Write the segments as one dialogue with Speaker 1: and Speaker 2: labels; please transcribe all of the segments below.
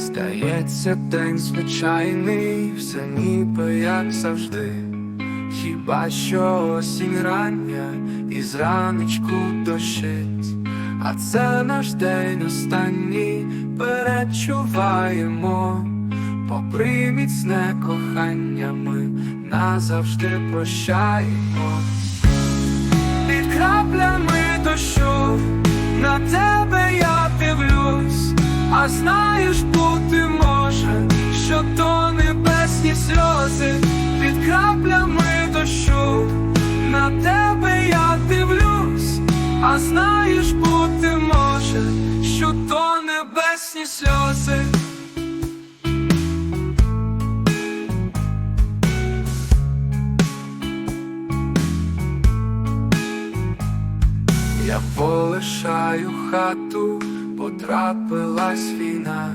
Speaker 1: Здається, день звичайний, все ніби як завжди. Хіба що осінь рання і зранечку дощить, а це наш день останній перечуваємо, попри міцне кохання ми назавжди прощаємо. Під краплями дощу то небесні сльози. Я полишаю хату, потрапилась війна,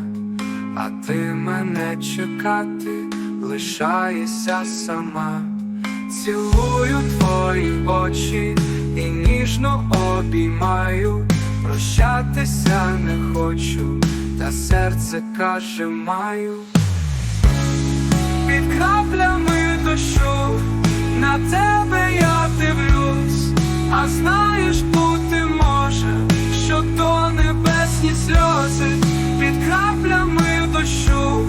Speaker 1: а ти мене чекати, лишаєшся сама, цілую твої очі і ніжно обіймаю, прощатися не хочу, та серце каже маю. Під краплями дощу на тебе я дивлюсь, а знаєш, бути може, що то небесні сльози, під краплями дощу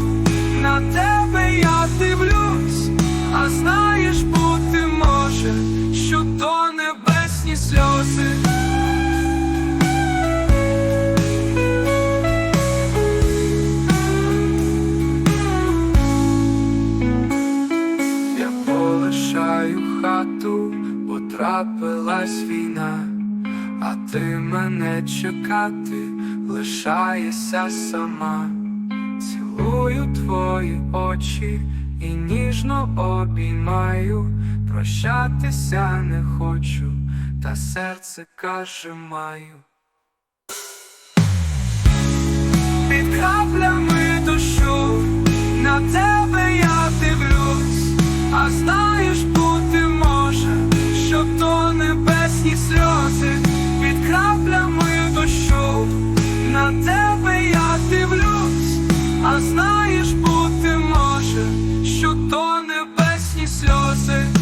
Speaker 1: на тебе я дивлюсь, а знаєш, бути може, що то небесні сльози. Полишаю хату, потрапилась війна, а ти мене чекати, лишаєшся сама, цілую твої очі і ніжно обіймаю, прощатися не хочу, та серце каже маю. на тебе я дивлюсь, а знаєш, бути може, що то небесні сльози.